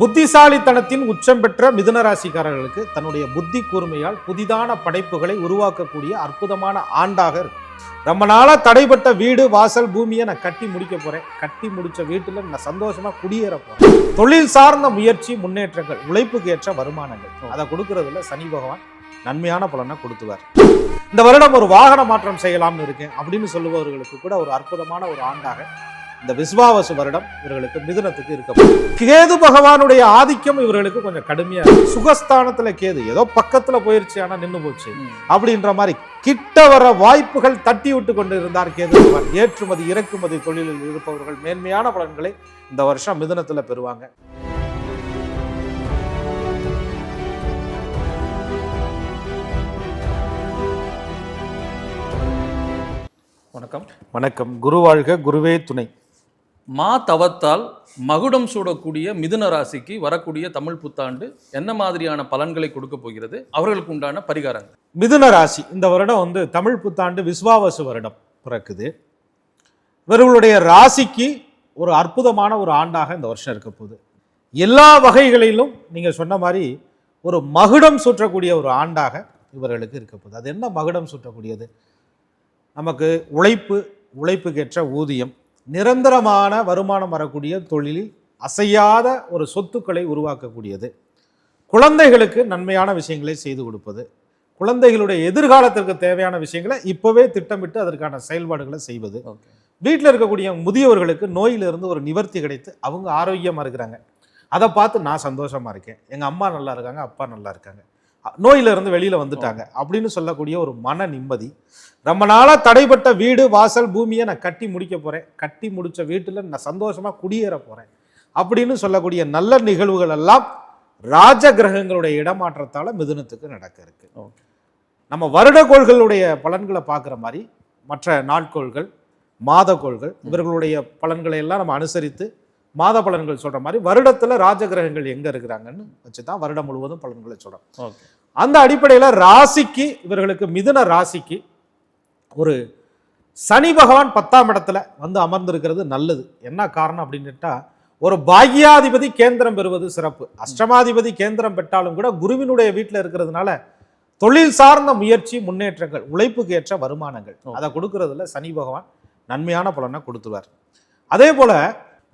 புத்திசாலித்தனத்தின் உச்சம் பெற்ற மிதுன ராசிக்காரர்களுக்கு தன்னுடைய புத்தி கூர்மையால் புதிதான படைப்புகளை உருவாக்கக்கூடிய அற்புதமான ஆண்டாக இருக்கும். ரொம்ப நாளாக தடைப்பட்ட வீடு வாசல் பூமியை நான் கட்டி முடிக்க போறேன். கட்டி முடிச்ச வீட்டுல நான் சந்தோஷமா குடியேற போகிறேன் தொழில் சார்ந்த முயற்சி முன்னேற்றங்கள் உழைப்புக்கு ஏற்ற வருமானங்கள். அதை கொடுக்கறதுல சனி பகவான் நன்மையான பலனை கொடுத்துவார். இந்த வருடம் ஒரு வாகன மாற்றம் செய்யலாம்னு இருக்கேன் அப்படின்னு சொல்லுபவர்களுக்கு கூட ஒரு அற்புதமான ஒரு ஆண்டாக இந்த விஸ்வாவசு வருடம் இவர்களுக்கு மிதுனத்துக்கு இருக்க கேது பகவானுடைய ஆதிக்கம் இவர்களுக்கு கொஞ்சம் கடுமையா இருக்கு. சுகஸ்தானத்துல கேது ஏதோ பக்கத்துல போயிருச்சு ஆனா நின்னு போச்சு. அப்படின்ற மாதிரி கிட்ட வர வாய்ப்புகள் தட்டி விட்டு கொண்டு இருந்தார் கேது பகவான். ஏற்றுமதி இறக்குமதி தொழிலில் இருப்பவர்கள் மேன்மையான பலன்களை இந்த வருஷம் மிதுனத்துல பெறுவாங்க. வணக்கம். வணக்கம். குரு வாழ்க குருவே துணை. மா தவத்தால் மகுடம் சூடக்கூடிய மிதுன ராசிக்கு வரக்கூடிய தமிழ் புத்தாண்டு என்ன மாதிரியான பலன்களை கொடுக்க போகிறது? அவர்களுக்கு உண்டான பரிகாரங்கள். மிதுன ராசி இந்த வருடம் வந்து தமிழ் புத்தாண்டு விஸ்வாவசு வருடம் பிறக்குது. இவர்களுடைய ராசிக்கு ஒரு அற்புதமான ஒரு ஆண்டாக இந்த வருஷம் இருக்க போகுது. எல்லா வகைகளிலும் நீங்கள் சொன்ன மாதிரி ஒரு மகுடம் சுற்றக்கூடிய ஒரு ஆண்டாக இவர்களுக்கு இருக்க போகுது. அது என்ன மகுடம் சுற்றக்கூடியது நமக்கு உழைப்பு உழைப்புக்கேற்ற ஊதியம் நிரந்தரமான வருமானம் வரக்கூடிய தொழிலில் அசையாத ஒரு சொத்துக்களை உருவாக்கக்கூடியது. குழந்தைகளுக்கு நன்மையான விஷயங்களை செய்து கொடுப்பது. குழந்தைகளுடைய எதிர்காலத்திற்கு தேவையான விஷயங்களை இப்போவே திட்டமிட்டு அதற்கான செயல்பாடுகளை செய்வது. வீட்டில் இருக்கக்கூடிய முதியவர்களுக்கு நோயிலிருந்து ஒரு நிவர்த்தி கிடைத்து அவங்க ஆரோக்கியமாக இருக்கிறாங்க. அதை பார்த்து நான் சந்தோஷமா இருக்கேன். எங்கள் அம்மா நல்லா இருக்காங்க அப்பா நல்லா இருக்காங்க. நோயிலிருந்து வெளியில் வந்துட்டாங்க. அப்படின்னு சொல்லக்கூடிய ஒரு மன நிம்மதி. ரொம்ப நாளாக தடைப்பட்ட வீடு வாசல் பூமியை நான் கட்டி முடிக்க போகிறேன் கட்டி முடிச்ச வீட்டில் நான் சந்தோஷமாக குடியேற போகிறேன் அப்படின்னு சொல்லக்கூடிய நல்ல நிகழ்வுகள் எல்லாம் ராஜ கிரகங்களுடைய இடமாற்றத்தால் மிதுனத்துக்கு நடக்க இருக்கு. நம்ம வருடக்கோள்களுடைய பலன்களை பார்க்குற மாதிரி மற்ற நாட்கோள்கள் மாதக்கோள்கள் இவர்களுடைய பலன்களை எல்லாம் நம்ம அனுசரித்து மாத பலன்கள் சொல்ற மாதிரி வருடத்துல ராஜகிரகங்கள் எங்க இருக்கிறாங்கன்னு வச்சு தான் வருடம் முழுவதும் பலன்களை சொல்றோம். ஓகே. அந்த அடிப்படையில ராசிக்கு இவர்களுக்கு மிதுன ராசிக்கு ஒரு சனி பகவான் பத்தாம் இடத்துல வந்து அமர்ந்திருக்கிறது நல்லது. என்ன காரணம் அப்படின்னுட்டா ஒரு பாக்யாதிபதி கேந்திரம் பெறுவது சிறப்பு. அஷ்டமாதிபதி கேந்திரம் பெற்றாலும் கூட குருவினுடைய வீட்டில் இருக்கிறதுனால தொழில் சார்ந்த முயற்சி முன்னேற்றங்கள் உழைப்புக்கு ஏற்ற வருமானங்கள். அதை கொடுக்கறதுல சனி பகவான் நன்மையான பலனை கொடுத்துருவார். அதே போல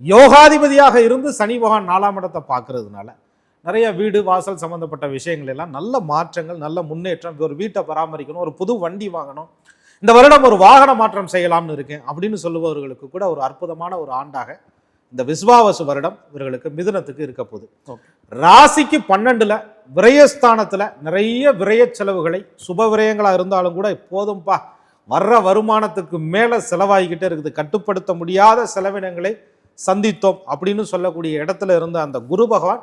யோகாதிபதியாக இருந்து சனி பகவான் நாலாம் இடத்தை பார்க்கறதுனால நிறைய வீடு வாசல் சம்பந்தப்பட்ட விஷயங்கள் எல்லாம் நல்ல மாற்றங்கள் நல்ல முன்னேற்றம் ஒரு வீட்டை பராமரிக்கணும் ஒரு புது வண்டி வாங்கணும் இந்த வருடம் ஒரு வாகன மாற்றம் செய்யலாம்னு இருக்கேன் அப்படின்னு சொல்லுபவர்களுக்கு கூட ஒரு அற்புதமான ஒரு ஆண்டாக இந்த விஸ்வாவசு வருடம் இவர்களுக்கு மிதுனத்துக்கு இருக்க போகுது. ராசிக்கு பன்னெண்டுல விரயஸ்தானத்துல நிறைய விரய செலவுகளை சுப விரயங்களா இருந்தாலும் கூட போதும்பா வர்ற வருமானத்துக்கு மேல செலவாகிக்கிட்டே இருக்குது. கட்டுப்படுத்த முடியாத செலவினங்களை சந்தித்தோம் அப்படின்னு சொல்லக்கூடிய இடத்துல இருந்த அந்த குரு பகவான்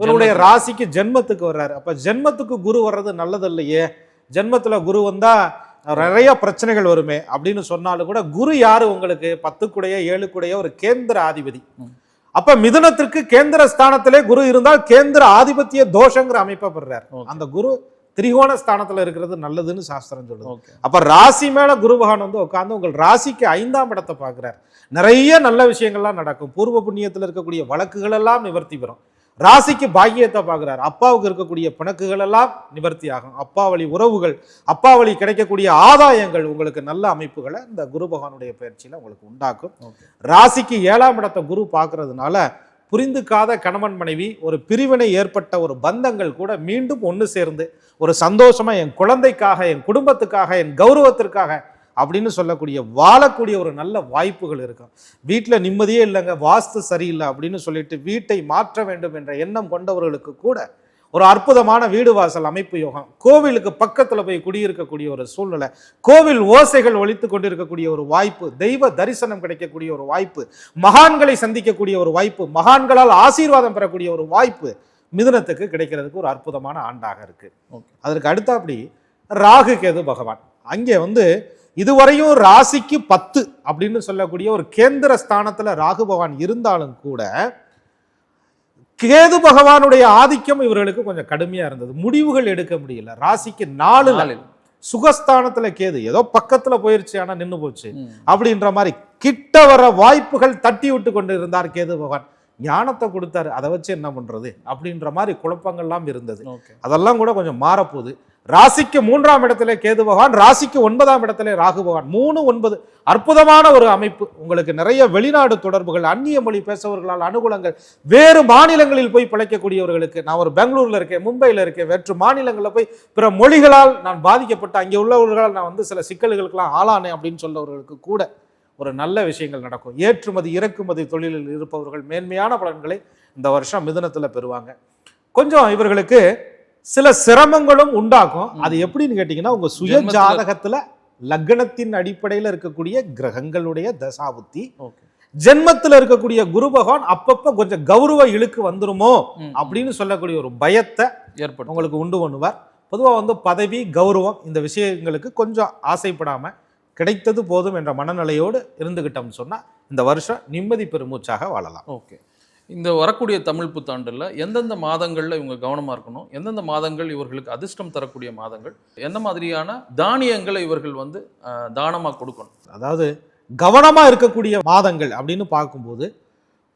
இவருடைய. ராசிக்கு ஜென்மத்துக்கு வர்றாரு அப்ப ஜென்மத்துக்கு குரு வர்றது நல்லது இல்லையே ஜென்மத்துல குரு வந்தா நிறைய பிரச்சனைகள் வருமே அப்படின்னு சொன்னாலும் கூட குரு யாரு உங்களுக்கு பத்துக்குடைய ஏழுக்குடைய ஒரு கேந்திர ஆதிபதி. அப்ப மிதுனத்திற்கு கேந்திர ஸ்தானத்திலே குரு இருந்தால் கேந்திர ஆதிபத்திய தோஷங்கிற அமைப்பை Okay. அந்த குரு திரிகோண ஸ்தானத்துல இருக்கிறது நல்லதுன்னு சாஸ்திரம் சொல்லுது. அப்ப ராசி மேல குரு பகவான் வந்து உட்கார்ந்து உங்கள் ராசிக்கு ஐந்தாம் இடத்தை பார்க்கிறார். நிறைய நல்ல விஷயங்கள்லாம் நடக்கும். பூர்வ புண்ணியத்துல இருக்கக்கூடிய வழக்குகள் எல்லாம் நிவர்த்தி பெறும். ராசிக்கு பாக்கியத்தை பார்க்கிறார். அப்பாவுக்கு இருக்கக்கூடிய பிணக்குகள் எல்லாம் நிவர்த்தி ஆகும். அப்பா வழி உறவுகள் அப்பா வழி கிடைக்கக்கூடிய ஆதாயங்கள் உங்களுக்கு நல்ல அமைப்புகளை இந்த குரு பகவானுடைய பயிற்சியில உங்களுக்கு உண்டாக்கும். ராசிக்கு ஏழாம் இடத்தை குரு பார்க்கறதுனால புரிந்துக்காத கணவன் மனைவி ஒரு பிரிவினை ஏற்பட்ட ஒரு பந்தங்கள் கூட மீண்டும் ஒன்று சேர்ந்து ஒரு சந்தோஷமாக என் குழந்தைக்காக என் குடும்பத்துக்காக என் கௌரவத்திற்காக அப்படின்னு சொல்லக்கூடிய வாழக்கூடிய ஒரு நல்ல வாய்ப்புகள் இருக்கும். வீட்டில் நிம்மதியே இல்லைங்க வாஸ்து சரியில்லை அப்படின்னு சொல்லிட்டு வீட்டை மாற்ற வேண்டும் என்ற எண்ணம் கொண்டவர்களுக்கு கூட ஒரு அற்புதமான வீடு வாசல் அமைப்பு யோகம். கோவிலுக்கு பக்கத்தில் போய் குடியிருக்கக்கூடிய ஒரு சூழ்நிலை கோவில் ஓசைகள் ஒழித்து கொண்டிருக்கக்கூடிய ஒரு வாய்ப்பு தெய்வ தரிசனம் கிடைக்கக்கூடிய ஒரு வாய்ப்பு மகான்களை சந்திக்கக்கூடிய ஒரு வாய்ப்பு மகான்களால் ஆசீர்வாதம் பெறக்கூடிய ஒரு வாய்ப்பு மிதுனத்துக்கு கிடைக்கிறதுக்கு ஒரு அற்புதமான ஆண்டாக இருக்கு. ஓகே அதற்கு அடுத்தாப்படி ராகு கேது பகவான். அங்கே வந்து இதுவரையும் ராசிக்கு பத்து அப்படின்னு சொல்லக்கூடிய ஒரு கேந்திர ஸ்தானத்துல ராகு பகவான் இருந்தாலும் கூட கேது பகவானுடைய ஆதிக்கம் இவர்களுக்கு கொஞ்சம் கடுமையா இருந்தது. முடிவுகள் எடுக்க முடியல. ராசிக்கு நாலுல நாளில் சுகஸ்தானத்துல கேது ஏதோ பக்கத்துல போயிருச்சு ஆனா நின்னு போச்சு. அப்படின்ற மாதிரி கிட்ட வர வாய்ப்புகள் தட்டி விட்டு கொண்டு இருந்தார் கேது பகவான். ஞானத்தை கொடுத்தாரு. அதை வச்சு என்ன பண்றது? அப்படின்ற மாதிரி குழப்பங்கள்லாம் இருந்தது. அதெல்லாம் கூட கொஞ்சம் மாறப்போகுது. ராசிக்கு மூன்றாம் இடத்துல கேது பகவான் ராசிக்கு ஒன்பதாம் இடத்துல ராகு பகவான். மூணு ஒன்பது. அற்புதமான ஒரு அமைப்பு. உங்களுக்கு நிறைய வெளிநாடு தொடர்புகள் அந்நிய மொழி பேசவர்களால் அனுகூலங்கள். வேறு மாநிலங்களில் போய் பிழைக்கக்கூடியவர்களுக்கு நான் ஒரு பெங்களூர்ல இருக்கேன் மும்பையில் இருக்கேன் வேற்று மாநிலங்களில் போய் பிற மொழிகளால் நான் பாதிக்கப்பட்ட அங்கே உள்ளவர்களால் நான் வந்து சில சிக்கல்களுக்கெல்லாம் ஆளானேன் அப்படின்னு சொல்லவர்களுக்கு கூட ஒரு நல்ல விஷயங்கள் நடக்கும். ஏற்றுமதி இறக்குமதி தொழிலில் இருப்பவர்கள் மேன்மையான பலன்களை இந்த வருஷம் மிதுனத்தில் பெறுவாங்க. கொஞ்சம் இவர்களுக்கு சில சிரமங்களும் உண்டாகும். அது எப்படின்னு கேட்டிங்கன்னா உங்க சுய ஜாதகத்துல லக்னத்தின் அடிப்படையில் இருக்கக்கூடிய கிரகங்களுடைய தசாபுத்தி ஜென்மத்தில் இருக்கக்கூடிய குரு பகவான் அப்பப்ப கொஞ்சம் கௌரவ இழுக்கு வந்துருமோ. அப்படின்னு சொல்லக்கூடிய ஒரு பயத்தை ஏற்படும் உங்களுக்கு உண்டு பண்ணுவார். பொதுவாக வந்து பதவி கௌரவம் இந்த விஷயங்களுக்கு கொஞ்சம் ஆசைப்படாம கிடைத்தது போதும் என்ற மனநிலையோடு இருந்துகிட்டோம்னு சொன்னா இந்த வருஷம் நிம்மதி பெருமூச்சாக வாழலாம். ஓகே. இந்த வரக்கூடிய தமிழ் புத்தாண்டுல எந்தெந்த மாதங்கள்ல இவங்க கவனமா இருக்கணும்? எந்தெந்த மாதங்கள் இவர்களுக்கு அதிர்ஷ்டம் தரக்கூடிய மாதங்கள்? என்ன மாதிரியான தானியங்களை இவர்கள் வந்து அஹ், தானமா கொடுக்கணும்? அதாவது கவனமா இருக்கக்கூடிய மாதங்கள் அப்படின்னு பார்க்கும்போது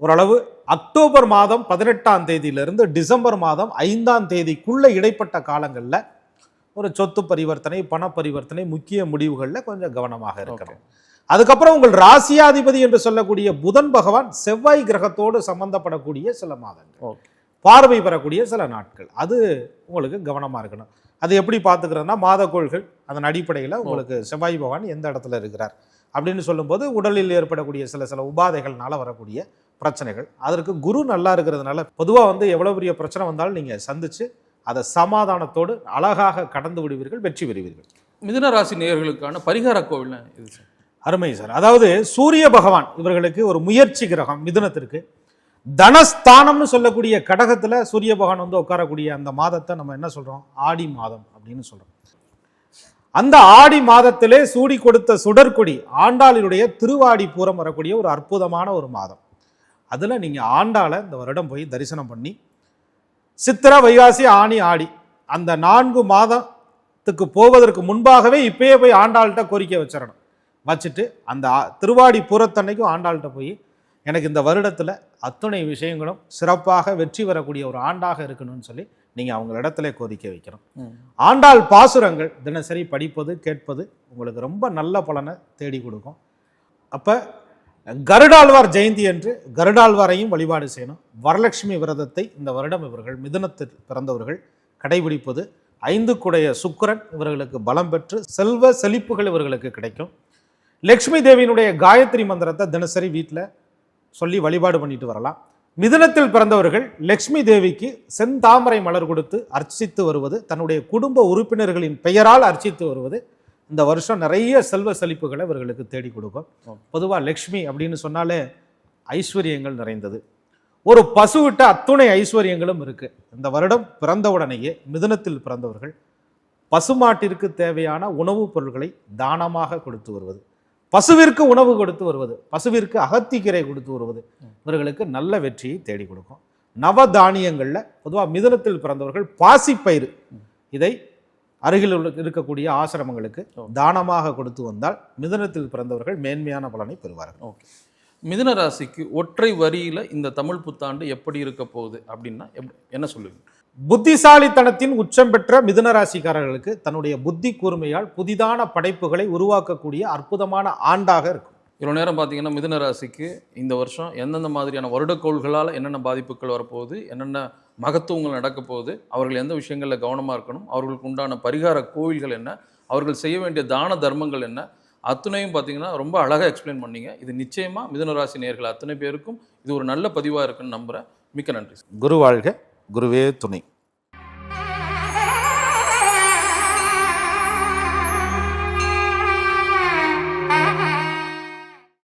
ஓரளவு அக்டோபர் மாதம் பதினெட்டாம் தேதியிலிருந்து டிசம்பர் மாதம் ஐந்தாம் தேதிக்குள்ள இடைப்பட்ட காலங்களில் ஒரு சொத்து பரிவர்த்தனை பண பரிவர்த்தனை முக்கிய முடிவுகளில் கொஞ்சம் கவனமாக இருக்கணும். அதுக்கப்புறம் உங்கள் ராசியாதிபதி என்று சொல்லக்கூடிய புதன் பகவான் செவ்வாய் கிரகத்தோடு சம்பந்தப்படக்கூடிய சில மாதங்கள். பார்வை பெறக்கூடிய சில நாட்கள். அது உங்களுக்கு கவனமாக இருக்கணும். அது எப்படி பார்த்துக்கிறதுனா மாதக்கோள்கள் அதன் அடிப்படையில் உங்களுக்கு செவ்வாய் பகவான் எந்த இடத்துல இருக்கிறார் அப்படின்னு சொல்லும்போது உடலில் ஏற்படக்கூடிய சில சில உபாதைகள்னால வரக்கூடிய பிரச்சனைகள். அதற்கு குரு நல்லா இருக்கிறதுனால பொதுவாக வந்து எவ்வளோ பெரிய பிரச்சனை வந்தாலும் நீங்கள் சந்திச்சு அதை சமாதானத்தோடு அழகாக கடந்து விடுவீர்கள் வெற்றி பெறுவீர்கள். மிதுன ராசி நேயர்களுக்கான பரிகார கோவில்னா இது சார்? அருமை சார். அதாவது சூரிய பகவான் இவர்களுக்கு ஒரு முயற்சி கிரகம் மிதுனத்திற்கு. தனஸ்தானம்னு சொல்லக்கூடிய கடகத்துல சூரிய பகவான் வந்து உட்காரக்கூடிய அந்த மாதத்தை நம்ம என்ன சொல்றோம்? ஆடி மாதம் அப்படின்னு சொல்றோம். அந்த ஆடி மாதத்திலே சூடி கொடுத்த சுடற்கொடி ஆண்டாளினுடைய திருவாடி பூரம் வரக்கூடிய ஒரு அற்புதமான ஒரு மாதம். அதுல நீங்க ஆண்டாளை இந்த வருடம் போய் தரிசனம் பண்ணி சித்திர வைகாசி ஆணி ஆடி. அந்த நான்கு மாதத்துக்கு போவதற்கு முன்பாகவே இப்பயே போய் ஆண்டாள்கிட்ட கோரிக்கை வச்சிடணும். வச்சுட்டு அந்த திருவாடி பூரத்தன்னைக்கும் ஆண்டாள்கிட்ட போய் எனக்கு இந்த வருடத்தில் அத்துணை விஷயங்களும் சிறப்பாக வெற்றி வரக்கூடிய ஒரு ஆண்டாக இருக்கணும்னு சொல்லி நீங்கள் அவங்களிடத்துல கோரிக்கை வைக்கணும். ஆண்டாள் பாசுரங்கள் தினசரி படிப்பது கேட்பது உங்களுக்கு ரொம்ப நல்ல பலனை தேடி கொடுக்கும். அப்போ கருடாழ்வார் ஜெயந்தி என்று கருடாழ்வாரையும் வழிபாடு செய்யணும். வரலட்சுமி விரதத்தை இந்த வருடம் இவர்கள் மிதனத்தில் பிறந்தவர்கள் கடைபிடிப்பது. ஐந்து குடைய சுக்கிரன் இவர்களுக்கு பலம் பெற்று செல்வ செழிப்புகள் இவர்களுக்கு கிடைக்கும். லக்ஷ்மி தேவியினுடைய காயத்ரி மந்திரத்தை தினசரி வீட்டில் சொல்லி வழிபாடு பண்ணிட்டு வரலாம். மிதனத்தில் பிறந்தவர்கள் லக்ஷ்மி தேவிக்கு செந்தாமரை மலர் கொடுத்து அர்ச்சித்து வருவது தன்னுடைய குடும்ப உறுப்பினர்களின் பெயரால் அர்ச்சித்து வருவது இந்த வருஷம் நிறைய செல்வ செழிப்புகளை இவர்களுக்கு தேடி கொடுக்கும். பொதுவாக லக்ஷ்மி அப்படின்னு சொன்னாலே ஐஸ்வர்யங்கள் நிறைந்தது. ஒரு பசுவிட்ட அத்துணை ஐஸ்வர்யங்களும் இருக்கு. இந்த வருடம் பிறந்த உடனேயே மிதுனத்தில் பிறந்தவர்கள் பசுமாட்டிற்கு தேவையான உணவுப் பொருட்களை தானமாக கொடுத்து வருவது. பசுவிற்கு உணவு கொடுத்து வருவது. பசுவிற்கு அகத்திக்கீரை கொடுத்து வருவது. இவர்களுக்கு நல்ல வெற்றியை தேடி கொடுக்கும். நவதானியங்களில் பொதுவாக மிதுனத்தில் பிறந்தவர்கள் பாசிப்பயிறு. இதை அருகில் உள்ள இருக்கக்கூடிய ஆசிரமங்களுக்கு தானமாக கொடுத்து வந்தால் மிதுனத்தில் பிறந்தவர்கள் மேன்மையான பலனை பெறுவார்கள். ஓகே. மிதுன ராசிக்கு ஒற்றை வரியில இந்த தமிழ் புத்தாண்டு எப்படி இருக்க போகுது அப்படின்னா என்ன சொல்லுவீங்க? புத்திசாலித்தனத்தின் உச்சம் பெற்ற மிதுன ராசிக்காரர்களுக்கு தன்னுடைய புத்தி கூர்மையால் புதிதான படைப்புகளை உருவாக்கக்கூடிய அற்புதமான ஆண்டாக இருக்கும். இவ்வளோ நேரம் பார்த்தீங்கன்னா மிதுன ராசிக்கு இந்த வருஷம் எந்தெந்த மாதிரியான வருடக்கோள்களால் என்னென்ன பாதிப்புகள் வரப்போகுது என்னென்ன மகத்துவங்கள் நடக்க போகுது அவர்கள் எந்த விஷயங்களில் கவனமாக இருக்கணும்? அவர்களுக்கு உண்டான பரிகார கோவில்கள் என்ன? அவர்கள் செய்ய வேண்டிய தான தர்மங்கள் என்ன? அத்துணையும் பார்த்தீங்கன்னா ரொம்ப அழகாக எக்ஸ்பிளைன் பண்ணீங்க. இது நிச்சயமாக மிதனராசி நேர்கள் அத்தனை பேருக்கும் இது ஒரு நல்ல பதிவாக இருக்குன்னு நம்புகிறேன் மிக்க நன்றி. குரு வாழ்க குருவே துணை.